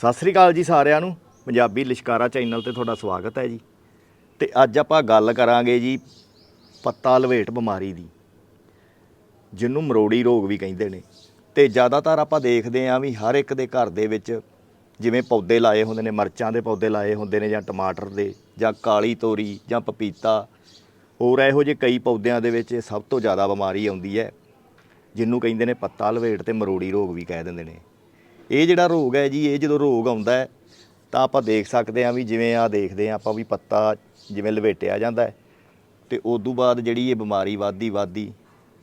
ਸਤਿ ਸ੍ਰੀ ਅਕਾਲ ਜੀ ਸਾਰਿਆਂ ਨੂੰ। ਪੰਜਾਬੀ ਲਿਸ਼ਕਾਰਾ ਚੈਨਲ ਤੇ ਤੁਹਾਡਾ ਸਵਾਗਤ ਹੈ ਜੀ। ਤੇ ਅੱਜ ਆਪਾਂ ਗੱਲ ਕਰਾਂਗੇ ਜੀ ਪੱਤਾ ਲਵੇਟ ਬਿਮਾਰੀ ਦੀ, ਜਿਹਨੂੰ ਮਰੋੜੀ ਰੋਗ ਵੀ ਕਹਿੰਦੇ ਨੇ। ਤੇ ਜ਼ਿਆਦਾਤਰ ਆਪਾਂ ਦੇਖਦੇ ਆਂ ਵੀ ਹਰ ਇੱਕ ਦੇ ਘਰ ਦੇ ਵਿੱਚ ਜਿਵੇਂ ਪੌਦੇ ਲਾਏ ਹੁੰਦੇ ਨੇ, ਮਰਚਾਂ ਦੇ ਪੌਦੇ ਲਾਏ ਹੁੰਦੇ ਨੇ ਜਾਂ ਟਮਾਟਰ ਦੇ ਜਾਂ ਕਾਲੀ ਤੋਰੀ ਜਾਂ ਪਪੀਤਾ, ਹੋਰ ਇਹੋ ਜਿਹੇ ਕਈ ਪੌਦਿਆਂ ਦੇ ਵਿੱਚ ਸਭ ਤੋਂ ਜ਼ਿਆਦਾ ਬਿਮਾਰੀ ਆਉਂਦੀ ਹੈ, ਜਿਹਨੂੰ ਕਹਿੰਦੇ ਨੇ ਪੱਤਾ ਲਵੇਟ ਤੇ ਮਰੋੜੀ ਰੋਗ ਵੀ ਕਹਿ ਦਿੰਦੇ ਨੇ। ਇਹ ਜਿਹੜਾ ਰੋਗ ਹੈ ਜੀ, ਇਹ ਜਦੋਂ ਰੋਗ ਆਉਂਦਾ ਹੈ, ਤਾਂ ਆਪਾਂ ਦੇਖ ਸਕਦੇ ਹਾਂ ਵੀ ਜਿਵੇਂ ਆ ਦੇਖਦੇ ਹਾਂ ਆਪਾਂ ਵੀ ਪੱਤਾ ਜਿਵੇਂ ਲਵੇਟਿਆ ਜਾਂਦਾ ਹੈ ਤੇ ਉਸ ਤੋਂ ਬਾਅਦ ਜਿਹੜੀ ਇਹ ਬਿਮਾਰੀ ਵੱਧਦੀ ਵੱਧਦੀ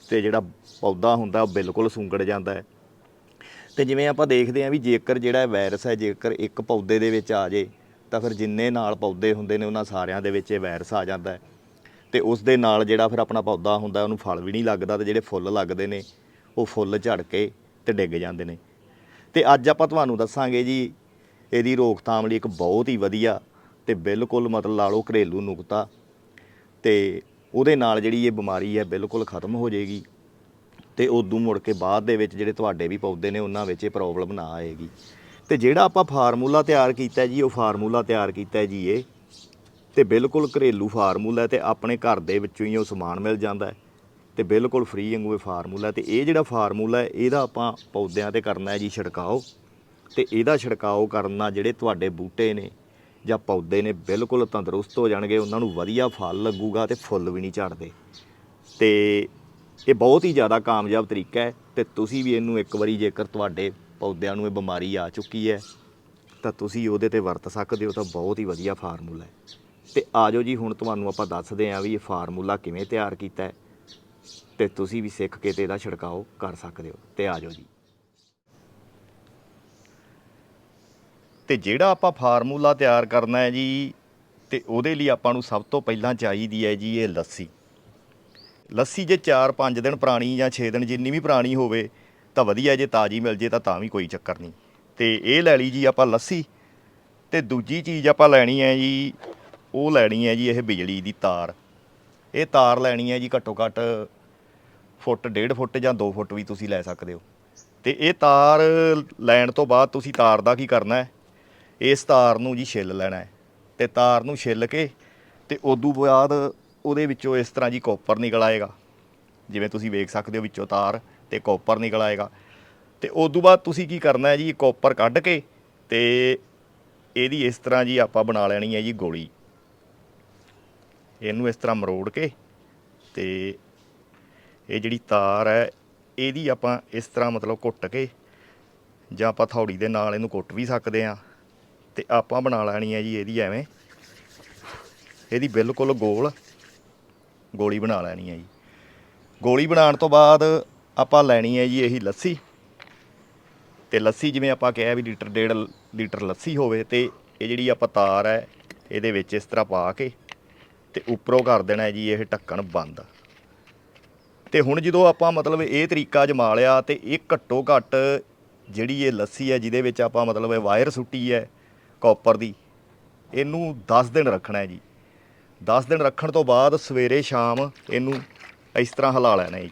ਤੇ ਜਿਹੜਾ ਪੌਦਾ ਹੁੰਦਾ ਉਹ ਬਿਲਕੁਲ ਸੁੰਗੜ ਜਾਂਦਾ ਹੈ। ਤੇ ਜਿਵੇਂ ਆਪਾਂ ਦੇਖਦੇ ਹਾਂ ਵੀ ਜੇਕਰ ਜਿਹੜਾ ਵਾਇਰਸ ਹੈ, ਜੇਕਰ ਇੱਕ ਪੌਦੇ ਦੇ ਵਿੱਚ ਆ ਜੇ, ਤਾਂ ਫਿਰ ਜਿੰਨੇ ਨਾਲ ਪੌਦੇ ਹੁੰਦੇ ਨੇ ਉਹਨਾਂ ਸਾਰਿਆਂ ਦੇ ਵਿੱਚ ਇਹ ਵਾਇਰਸ ਆ ਜਾਂਦਾ ਹੈ। ਤੇ ਉਸ ਦੇ ਨਾਲ ਜਿਹੜਾ ਫਿਰ ਆਪਣਾ ਪੌਦਾ ਹੁੰਦਾ, ਉਹਨੂੰ ਫਲ ਵੀ ਨਹੀਂ ਲੱਗਦਾ ਤੇ ਜਿਹੜੇ ਫੁੱਲ ਲੱਗਦੇ ਨੇ, ਉਹ ਫੁੱਲ ਝੜ ਕੇ ਤੇ ਡਿੱਗ ਜਾਂਦੇ ਨੇ। ਤੇ ਅੱਜ ਆਪਾਂ ਤੁਹਾਨੂੰ ਦੱਸਾਂਗੇ ਜੀ, ਇਹਦੀ ਰੋਕਥਾਮ ਲਈ ਇੱਕ ਬਹੁਤ ਹੀ ਵਧੀਆ ਤੇ ਬਿਲਕੁਲ ਮਤਲਬ ਲਾ ਲਓ ਘਰੇਲੂ ਨੁਕਤਾ ਤੇ ਉਹਦੇ ਨਾਲ ਜਿਹੜੀ ਇਹ ਬਿਮਾਰੀ ਹੈ ਬਿਲਕੁਲ ਖਤਮ ਹੋ ਜਾਏਗੀ ਤੇ ਉਦੋਂ ਮੁੜ ਕੇ ਬਾਅਦ ਦੇ ਵਿੱਚ ਜਿਹੜੇ ਤੁਹਾਡੇ ਵੀ ਪੌਦੇ ਨੇ ਉਹਨਾਂ ਵਿੱਚ ਇਹ ਪ੍ਰੋਬਲਮ ਨਾ ਆਏਗੀ। ਤੇ ਜਿਹੜਾ ਆਪਾਂ ਫਾਰਮੂਲਾ ਤਿਆਰ ਕੀਤਾ ਜੀ, ਉਹ ਫਾਰਮੂਲਾ ਤਿਆਰ ਕੀਤਾ ਜੀ ਇਹ ਤੇ ਬਿਲਕੁਲ ਘਰੇਲੂ ਫਾਰਮੂਲਾ ਹੈ ਤੇ ਆਪਣੇ ਘਰ ਦੇ ਵਿੱਚੋਂ ਹੀ ਉਹ ਸਮਾਨ ਮਿਲ ਜਾਂਦਾ ਹੈ। ਤੇ ਬਿਲਕੁਲ ਫ੍ਰੀ ਵਾਂਗੂ ਇਹ ਫਾਰਮੂਲਾ ਹੈ ਤੇ ਇਹ ਜਿਹੜਾ ਫਾਰਮੂਲਾ ਹੈ, ਇਹਦਾ ਆਪਾਂ ਪੌਦਿਆਂ ਤੇ ਕਰਨਾ ਹੈ ਜੀ ਛਿੜਕਾਓ। ਤੇ ਇਹਦਾ ਛਿੜਕਾਓ ਕਰਨ ਨਾਲ ਜਿਹੜੇ ਤੁਹਾਡੇ ਬੂਟੇ ਨੇ ਜਾਂ ਪੌਦੇ ਨੇ ਬਿਲਕੁਲ ਤੰਦਰੁਸਤ ਹੋ ਜਾਣਗੇ, ਉਹਨਾਂ ਨੂੰ ਵਧੀਆ ਫਲ ਲੱਗੂਗਾ ਤੇ ਫੁੱਲ ਵੀ ਨਹੀਂ ਝੜਦੇ। ਤੇ ਇਹ ਬਹੁਤ ਹੀ ਜ਼ਿਆਦਾ ਕਾਮਯਾਬ ਤਰੀਕਾ ਹੈ ਤੇ ਤੁਸੀਂ ਵੀ ਇਹਨੂੰ ਇੱਕ ਵਾਰੀ ਜੇਕਰ ਤੁਹਾਡੇ ਪੌਦਿਆਂ ਨੂੰ ਇਹ ਬਿਮਾਰੀ ਆ ਚੁੱਕੀ ਹੈ, ਤਾਂ ਤੁਸੀਂ ਉਹਦੇ ਤੇ ਵਰਤ ਸਕਦੇ ਹੋ, ਤਾਂ ਬਹੁਤ ਹੀ ਵਧੀਆ ਫਾਰਮੂਲਾ ਹੈ। ਤੇ ਆਜੋ ਜੀ, ਹੁਣ ਤੁਹਾਨੂੰ ਆਪਾਂ ਦੱਸਦੇ ਹਾਂ ਵੀ ਇਹ ਫਾਰਮੂਲਾ ਕਿਵੇਂ ਤਿਆਰ ਕੀਤਾ ਹੈ। ਤੇ ਤੁਸੀਂ ਵੀ ਸਿੱਖ ਕੇ ਤੇ ਇਹਦਾ ਛਿੜਕਾਓ ਕਰ ਸਕਦੇ ਹੋ ਤੇ ਜਾਓ ਜੀ। ਤੇ ਜਿਹੜਾ ਆਪਾਂ ਫਾਰਮੂਲਾ ਤਿਆਰ ਕਰਨਾ ਹੈ ਜੀ, ਤੇ ਉਹਦੇ ਲਈ ਆਪਾਂ ਨੂੰ ਸਭ ਤੋਂ ਪਹਿਲਾਂ ਚਾਹੀਦੀ ਹੈ ਜੀ ਇਹ ਲੱਸੀ। ਲੱਸੀ ਜੇ 4-5 ਦਿਨ ਪੁਰਾਣੀ ਜਾਂ 6 ਦਿਨ ਜਿੰਨੀ ਵੀ ਪੁਰਾਣੀ ਹੋਵੇ, ਤਾਂ ਵਧੀਆ, ਜੇ ਤਾਜ਼ੀ ਮਿਲ ਜੇ ਤਾਂ ਤਾਂ ਵੀ ਕੋਈ ਚੱਕਰ ਨਹੀਂ। ਤੇ ਇਹ ਲੈ ਲਈ ਜੀ ਆਪਾਂ ਲੱਸੀ, ਤੇ ਦੂਜੀ ਚੀਜ਼ ਆਪਾਂ ਲੈਣੀ ਹੈ ਜੀ, ਉਹ ਲੈਣੀ ਹੈ ਜੀ ਇਹ ਬਿਜਲੀ ਦੀ ਤਾਰ। ਇਹ ਤਾਰ ਲੈਣੀ ਹੈ ਜੀ ਘੱਟੋ ਘੱਟ ਫੁੱਟ, ਡੇਢ ਫੁੱਟ ਜਾਂ 2 ਫੁੱਟ ਵੀ ਤੁਸੀਂ ਲੈ ਸਕਦੇ ਹੋ। ਤੇ ਇਹ ਤਾਰ ਲੈਣ ਤੋਂ ਬਾਅਦ ਤੁਸੀਂ ਤਾਰ ਦਾ ਕੀ ਕਰਨਾ ਹੈ? ਇਸ ਤਾਰ ਨੂੰ ਜੀ ਛਿੱਲ ਲੈਣਾ ਹੈ। ਤੇ ਤਾਰ ਨੂੰ ਛਿੱਲ ਕੇ ਤੇ ਉਦੋਂ ਬਾਅਦ ਉਹਦੇ ਵਿੱਚੋਂ ਇਸ ਤਰ੍ਹਾਂ ਜੀ ਕਾਪਰ ਨਿਕਲ ਆਏਗਾ। ਜਿਵੇਂ ਤੁਸੀਂ ਵੇਖ ਸਕਦੇ ਹੋ ਵਿੱਚੋਂ ਤਾਰ ਤੇ ਕਾਪਰ ਨਿਕਲ ਆਏਗਾ। ਤੇ ਉਦੋਂ ਬਾਅਦ ਤੁਸੀਂ ਕੀ ਕਰਨਾ ਹੈ ਜੀ, ਕਾਪਰ ਕੱਢ ਕੇ ਤੇ ਇਹਦੀ ਇਸ ਤਰ੍ਹਾਂ ਜੀ ਆਪਾਂ ਬਣਾ ਲੈਣੀ ਹੈ ਜੀ ਗੋਲੀ। ਇਹਨੂੰ ਇਸ ਤਰ੍ਹਾਂ ਮਰੋੜ ਕੇ ਤੇ ਇਹ ਜਿਹੜੀ ਤਾਰ ਹੈ, ਇਹਦੀ ਆਪਾਂ ਇਸ ਤਰ੍ਹਾਂ ਮਤਲਬ ਕੁੱਟ ਕੇ ਜਾਂ ਆਪਾਂ ਥੌੜੀ ਦੇ ਨਾਲ ਇਹਨੂੰ ਕੁੱਟ ਵੀ ਸਕਦੇ ਆ ਤੇ ਆਪਾਂ ਬਣਾ ਲੈਣੀ ਹੈ ਜੀ ਇਹਦੀ ਐਵੇਂ। ਇਹਦੀ ਬਿਲਕੁਲ ਗੋਲ ਗੋਲੀ ਬਣਾ ਲੈਣੀ ਹੈ ਜੀ। ਗੋਲੀ ਬਣਾਉਣ ਤੋਂ ਬਾਅਦ ਆਪਾਂ ਲੈਣੀ ਹੈ ਜੀ ਇਹੀ ਲੱਸੀ। ਤੇ ਲੱਸੀ ਜਿਵੇਂ ਆਪਾਂ ਕਿਹਾ ਵੀ ਲੀਟਰ ਡੇਢ ਲੀਟਰ ਲੱਸੀ ਹੋਵੇ ਤੇ ਇਹ ਜਿਹੜੀ ਆਪਾਂ ਤਾਰ ਹੈ, ਇਹਦੇ ਵਿੱਚ ਇਸ ਤਰ੍ਹਾਂ ਪਾ ਕੇ ਤੇ ਉੱਪਰੋਂ ਕਰ ਦੇਣਾ ਜੀ ਇਹ ਢੱਕਣ ਬੰਦ। ਤੇ ਹੁਣ ਜਦੋਂ ਆਪਾਂ ਮਤਲਬ ਇਹ ਤਰੀਕਾ ਜਮਾ ਲਿਆ ਤੇ ਇਹ ਘੱਟੋ ਘੱਟ ਜਿਹੜੀ ਇਹ ਲੱਸੀ ਹੈ, ਜਿਹਦੇ ਵਿੱਚ ਆਪਾਂ ਮਤਲਬ ਇਹ ਵਾਇਰ ਸੁੱਟੀ ਹੈ ਕਾਪਰ ਦੀ, ਇਹਨੂੰ 10 ਦਿਨ ਰੱਖਣਾ ਹੈ ਜੀ। 10 ਦਿਨ ਰੱਖਣ ਤੋਂ ਬਾਅਦ ਸਵੇਰੇ ਸ਼ਾਮ ਇਹਨੂੰ ਇਸ ਤਰ੍ਹਾਂ ਹਿਲਾ ਲੈਣਾ ਜੀ।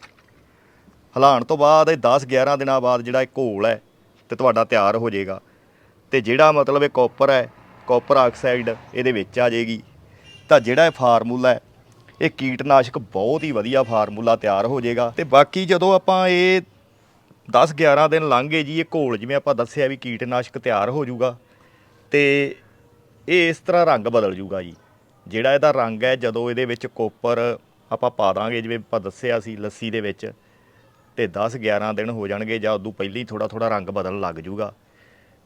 ਹਿਲਾਉਣ ਤੋਂ ਬਾਅਦ ਇਹ 10 11 ਦਿਨਾਂ ਬਾਅਦ ਜਿਹੜਾ ਇਹ ਘੋਲ ਹੈ ਤੇ ਤੁਹਾਡਾ ਤਿਆਰ ਹੋ ਜਾਏਗਾ। ਤੇ ਜਿਹੜਾ ਮਤਲਬ ਇਹ ਕਾਪਰ ਹੈ, ਕਾਪਰ ਆਕਸਾਈਡ ਇਹਦੇ ਵਿੱਚ ਆ ਜਾਏਗੀ। ਤਾਂ ਜਿਹੜਾ ਇਹ ਫਾਰਮੂਲਾ ਹੈ ਇਹ ਕੀਟਨਾਸ਼ਕ ਬਹੁਤ ਹੀ ਵਧੀਆ ਫਾਰਮੂਲਾ ਤਿਆਰ ਹੋ ਜਾਏਗਾ। ਤੇ ਬਾਕੀ ਜਦੋਂ ਆਪਾਂ ਇਹ 10 11 ਦਿਨ ਲੰਘ ਗਏ ਜੀ, ਇਹ ਘੋਲ ਜਿਵੇਂ ਆਪਾਂ ਦੱਸਿਆ ਵੀ ਕੀਟਨਾਸ਼ਕ ਤਿਆਰ ਹੋ ਜਾਊਗਾ, ਤੇ ਇਹ ਇਸ ਤਰ੍ਹਾਂ ਰੰਗ ਬਦਲ ਜਾਊਗਾ ਜੀ। ਜਿਹੜਾ ਇਹਦਾ ਰੰਗ ਹੈ, ਜਦੋਂ ਇਹਦੇ ਵਿੱਚ ਕੋਪਰ ਆਪਾਂ ਪਾ ਦਾਂਗੇ, ਜਿਵੇਂ ਆਪਾਂ ਦੱਸਿਆ ਸੀ ਲੱਸੀ ਦੇ ਵਿੱਚ, ਤੇ 10 11 ਦਿਨ ਹੋ ਜਾਣਗੇ ਜਾਂ ਉਦੋਂ ਪਹਿਲਾਂ ਹੀ ਥੋੜਾ ਥੋੜਾ ਰੰਗ ਬਦਲਣ ਲੱਗ ਜਾਊਗਾ।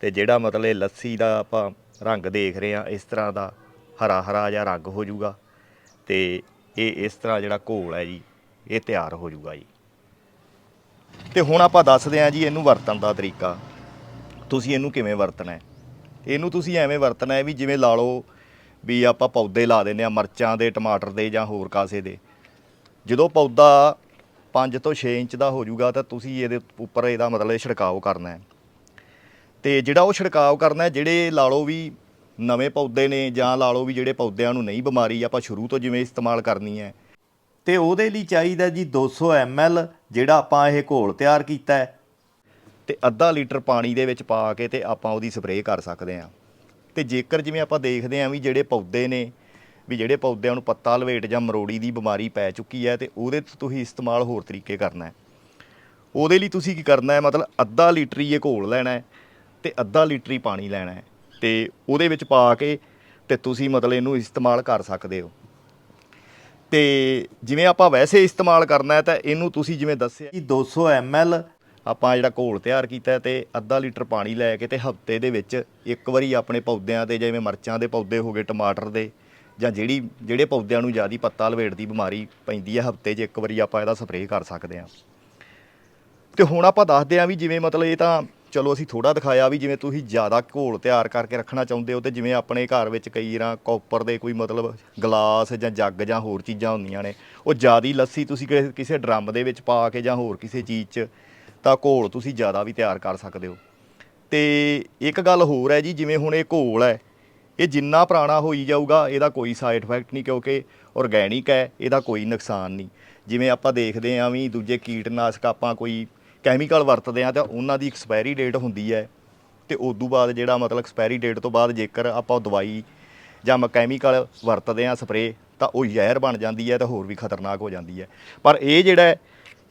ਤੇ ਜਿਹੜਾ ਮਤਲਬ ਇਹ ਲੱਸੀ ਦਾ ਆਪਾਂ ਰੰਗ ਦੇਖ ਰਹੇ ਆ ਇਸ ਤਰ੍ਹਾਂ ਦਾ ਹਰਾ ਹਰਾ ਜਿਹਾ ਰੰਗ ਹੋ ਜਾਊਗਾ। ਤੇ ਇਹ ਇਸ ਤਰ੍ਹਾਂ ਜਿਹੜਾ ਘੋਲ ਹੈ ਜੀ, ਇਹ ਤਿਆਰ ਹੋ ਜਾਊਗਾ ਜੀ। ਤੇ ਹੁਣ ਆਪਾਂ ਦੱਸਦੇ ਹਾਂ ਜੀ ਇਹਨੂੰ ਵਰਤਣ ਦਾ ਤਰੀਕਾ। ਤੁਸੀਂ ਇਹਨੂੰ ਕਿਵੇਂ ਵਰਤਣਾ ਹੈ? ਇਹਨੂੰ ਤੁਸੀਂ ਐਵੇਂ ਵਰਤਣਾ ਹੈ ਵੀ ਜਿਵੇਂ ਲਾ ਲਓ ਵੀ ਆਪਾਂ ਪੌਦੇ ਲਾ ਦਿੰਦੇ ਆ ਮਿਰਚਾਂ ਦੇ, ਟਮਾਟਰ ਦੇ ਜਾਂ ਹੋਰ ਕਾਸੇ ਦੇ। ਜਦੋਂ ਪੌਦਾ 5 ਤੋਂ 6 ਇੰਚ ਦਾ ਹੋ ਜਾਊਗਾ ਤਾਂ ਤੁਸੀਂ ਇਹਦੇ ਉੱਪਰ ਇਹਦਾ ਮਤਲਬ ਛਿੜਕਾਓ ਕਰਨਾ ਹੈ। ਤੇ ਜਿਹੜਾ ਉਹ ਛਿੜਕਾਓ ਕਰਨਾ ਹੈ, ਜਿਹੜੇ ਲਾ ਲਓ ਵੀ ਨਵੇਂ ਪੌਦੇ ਨੇ ਜਾਂ ਲਾ ਲਓ ਵੀ ਜਿਹੜੇ ਪੌਦਿਆਂ ਨੂੰ ਨਹੀਂ ਬਿਮਾਰੀ ਆਪਾਂ ਸ਼ੁਰੂ ਤੋਂ ਜਿਵੇਂ ਇਸਤੇਮਾਲ ਕਰਨੀ ਹੈ। ਤੇ ਉਹਦੇ ਲਈ ਚਾਹੀਦਾ ਜੀ 200 ml ਜਿਹੜਾ ਆਪਾਂ ਇਹ ਘੋਲ ਤਿਆਰ ਕੀਤਾ ਹੈ। ਤੇ ਅੱਧਾ ਲੀਟਰ ਪਾਣੀ ਦੇ ਵਿੱਚ ਪਾ ਕੇ ਤੇ ਆਪਾਂ ਉਹਦੀ ਸਪਰੇਅ ਕਰ ਸਕਦੇ ਹਾਂ। ਤੇ ਜੇਕਰ ਜਿਵੇਂ ਆਪਾਂ ਦੇਖਦੇ ਹਾਂ ਵੀ ਜਿਹੜੇ ਪੌਦੇ ਨੇ, ਵੀ ਜਿਹੜੇ ਪੌਦਿਆਂ ਨੂੰ ਪੱਤਾ ਲਵੇਟ ਜਾਂ ਮਰੋੜੀ ਦੀ ਬਿਮਾਰੀ ਪੈ ਚੁੱਕੀ ਹੈ ਤੇ ਉਹਦੇ 'ਚ ਤੁਸੀਂ ਇਸਤੇਮਾਲ ਹੋਰ ਤਰੀਕੇ ਕਰਨਾ ਹੈ। ਉਹਦੇ ਲਈ ਤੁਸੀਂ ਕੀ ਕਰਨਾ ਹੈ? ਮਤਲਬ ਅੱਧਾ ਲੀਟਰ ਹੀ ਇਹ ਘੋਲ ਲੈਣਾ ਹੈ ਤੇ ਅੱਧਾ ਲੀਟਰ ਹੀ ਪਾਣੀ ਲੈਣਾ ਹੈ। ਤੇ ਉਹਦੇ ਵਿੱਚ ਪਾ ਕੇ ਤੇ ਤੁਸੀਂ ਮਤਲਬ ਇਹਨੂੰ ਇਸਤੇਮਾਲ ਕਰ ਸਕਦੇ ਹੋ। ਤੇ ਜਿਵੇਂ ਆਪਾਂ ਵੈਸੇ ਇਸਤੇਮਾਲ ਕਰਨਾ ਹੈ ਤਾਂ ਇਹਨੂੰ ਤੁਸੀਂ ਜਿਵੇਂ ਦੱਸਿਆ ਕਿ 200 ml ਆਪਾਂ ਜਿਹੜਾ ਘੋਲ ਤਿਆਰ ਕੀਤਾ ਹੈ ਤੇ ਅੱਧਾ ਲੀਟਰ ਪਾਣੀ ਲੈ ਕੇ ਤੇ ਹਫ਼ਤੇ ਦੇ ਵਿੱਚ ਇੱਕ ਵਾਰੀ ਆਪਣੇ ਪੌਦਿਆਂ ਤੇ ਜਿਵੇਂ ਮਰਚਾਂ ਦੇ ਪੌਦੇ ਹੋ ਗਏ, ਟਮਾਟਰ ਦੇ ਜਾਂ ਜਿਹੜੀ, ਜਿਹੜੇ ਪੌਦਿਆਂ ਨੂੰ ਜ਼ਿਆਦੀ ਪੱਤਾ ਲਵੇਟ ਦੀ ਬਿਮਾਰੀ ਪੈਂਦੀ ਹੈ, ਹਫ਼ਤੇ 'ਚ ਇੱਕ ਵਾਰੀ ਆਪਾਂ ਇਹਦਾ ਸਪਰੇਅ ਕਰ ਸਕਦੇ ਹਾਂ। ਤੇ ਹੁਣ ਆਪਾਂ ਦੱਸਦੇ ਹਾਂ ਵੀ ਜਿਵੇਂ ਮਤਲਬ ਇਹ ਤਾਂ ਚਲੋ ਅਸੀਂ ਥੋੜਾ ਦਿਖਾਇਆ ਵੀ ਜਿਵੇਂ ਤੁਸੀਂ ਜ਼ਿਆਦਾ ਘੋਲ ਤਿਆਰ ਕਰਕੇ ਰੱਖਣਾ ਚਾਹੁੰਦੇ ਹੋ ਤੇ ਜਿਵੇਂ ਆਪਣੇ ਘਰ ਵਿੱਚ ਕਈ ਰਾਂ ਕਾਪਰ ਦੇ ਕੋਈ ਮਤਲਬ ਗਲਾਸ ਜਾਂ ਜੱਗ ਜਾਂ ਹੋਰ ਚੀਜ਼ਾਂ ਹੁੰਦੀਆਂ ਨੇ, ਉਹ ਜ਼ਿਆਦੀ ਲੱਸੀ ਤੁਸੀਂ ਕਿਸੇ- ਕਿਸੇ ਡਰਮ ਦੇ ਵਿੱਚ ਪਾ ਕੇ ਜਾਂ ਹੋਰ ਕਿਸੇ ਚੀਜ਼ 'ਚ ਤਾਂ ਘੋਲ ਤੁਸੀਂ ਜ਼ਿਆਦਾ ਵੀ ਤਿਆਰ ਕਰ ਸਕਦੇ ਹੋ। ਤੇ ਇੱਕ ਗੱਲ ਹੋਰ ਹੈ ਜੀ, ਜਿਵੇਂ ਹੁਣ ਇਹ ਘੋਲ ਹੈ, ਇਹ ਜਿੰਨਾ ਪੁਰਾਣਾ ਹੋਈ ਜਾਊਗਾ ਇਹਦਾ ਕੋਈ ਸਾਈਡ ਇਫੈਕਟ ਨਹੀਂ ਕਿਉਂਕਿ ਆਰਗੈਨਿਕ ਹੈ, ਇਹਦਾ ਕੋਈ ਨੁਕਸਾਨ ਨਹੀਂ। ਜਿਵੇਂ ਆਪਾਂ ਦੇਖਦੇ ਆਂ ਵੀ ਦੂਜੇ ਕੀਟਨਾਸ਼ਕ ਆਪਾਂ ਕੋਈ ਕੈਮੀਕਲ ਵਰਤਦੇ ਆ ਤਾਂ ਉਹਨਾਂ ਦੀ ਐਕਸਪਾਇਰੀ ਡੇਟ ਹੁੰਦੀ ਹੈ ਤੇ ਉਦੋਂ ਬਾਅਦ ਜਿਹੜਾ ਮਤਲਬ ਐਕਸਪਾਇਰੀ ਡੇਟ ਤੋਂ ਬਾਅਦ ਜੇਕਰ ਆਪਾਂ ਉਹ ਦਵਾਈ ਜਾਂ ਮ ਕੈਮੀਕਲ ਵਰਤਦੇ ਆ ਸਪਰੇ ਤਾਂ ਉਹ ਜ਼ਹਿਰ ਬਣ ਜਾਂਦੀ ਹੈ ਤਾਂ ਹੋਰ ਵੀ ਖਤਰਨਾਕ ਹੋ ਜਾਂਦੀ ਹੈ। ਪਰ ਇਹ ਜਿਹੜਾ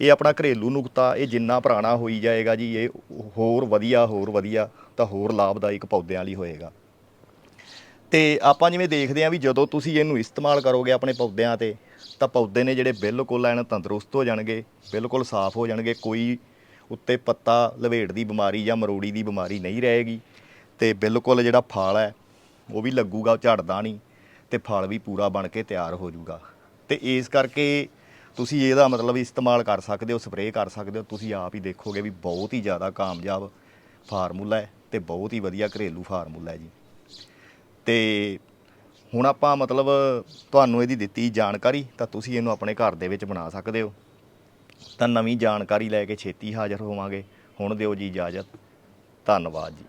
ਇਹ ਆਪਣਾ ਘਰੇਲੂ ਨੁਕਤਾ, ਇਹ ਜਿੰਨਾ ਪੁਰਾਣਾ ਹੋਈ ਜਾਏਗਾ ਜੀ, ਇਹ ਹੋਰ ਵਧੀਆ ਹੋਰ ਵਧੀਆ ਤਾਂ ਹੋਰ ਲਾਭਦਾਇਕ ਪੌਦਿਆਂ ਲਈ ਹੋਏਗਾ। ਤੇ ਆਪਾਂ ਜਿਵੇਂ ਦੇਖਦੇ ਆਂ ਵੀ ਜਦੋਂ ਤੁਸੀਂ ਇਹਨੂੰ ਇਸਤੇਮਾਲ ਕਰੋਗੇ ਆਪਣੇ ਪੌਦਿਆਂ ਤੇ, ਤਾਂ ਪੌਦੇ ਨੇ ਜਿਹੜੇ ਬਿਲਕੁਲ ਐਨ ਤੰਦਰੁਸਤ ਹੋ ਜਾਣਗੇ, ਬਿਲਕੁਲ ਸਾਫ਼ ਹੋ ਜਾਣਗੇ, ਕੋਈ ਉੱਤੇ ਪੱਤਾ ਲਵੇੜ ਦੀ ਬਿਮਾਰੀ ਜਾਂ ਮਰੋੜੀ ਦੀ ਬਿਮਾਰੀ ਨਹੀਂ ਰਹੇਗੀ ਤੇ ਬਿਲਕੁਲ ਜਿਹੜਾ ਫਲ ਹੈ, ਉਹ ਵੀ ਲੱਗੂਗਾ ਝੜਦਾ ਨਹੀਂ ਤੇ ਫਲ ਵੀ ਪੂਰਾ ਬਣ ਕੇ ਤਿਆਰ ਹੋ ਜਾਊਗਾ। ਤੇ ਇਸ ਕਰਕੇ ਤੁਸੀਂ ਇਹਦਾ ਮਤਲਬ ਇਸਤੇਮਾਲ ਕਰ ਸਕਦੇ ਹੋ, ਸਪਰੇਅ ਕਰ ਸਕਦੇ ਹੋ। ਤੁਸੀਂ ਆਪ ਹੀ ਦੇਖੋਗੇ ਵੀ ਬਹੁਤ ਹੀ ਜ਼ਿਆਦਾ ਕਾਮਯਾਬ ਫਾਰਮੂਲਾ ਹੈ ਤੇ ਬਹੁਤ ਹੀ ਵਧੀਆ ਘਰੇਲੂ ਫਾਰਮੂਲਾ ਹੈ ਜੀ। ਤੇ ਹੁਣ ਆਪਾਂ ਮਤਲਬ ਤੁਹਾਨੂੰ ਇਹਦੀ ਦਿੱਤੀ ਜਾਣਕਾਰੀ, ਤਾਂ ਤੁਸੀਂ ਇਹਨੂੰ ਆਪਣੇ ਘਰ ਦੇ ਵਿੱਚ ਬਣਾ ਸਕਦੇ ਹੋ। ਤਾਂ ਨਵੀਂ ਜਾਣਕਾਰੀ ਲੈ ਕੇ ਛੇਤੀ ਹਾਜ਼ਰ ਹੋਵਾਂਗੇ। ਹੁਣ ਦਿਓ ਜੀ ਇਜਾਜ਼ਤ। ਧੰਨਵਾਦ ਜੀ।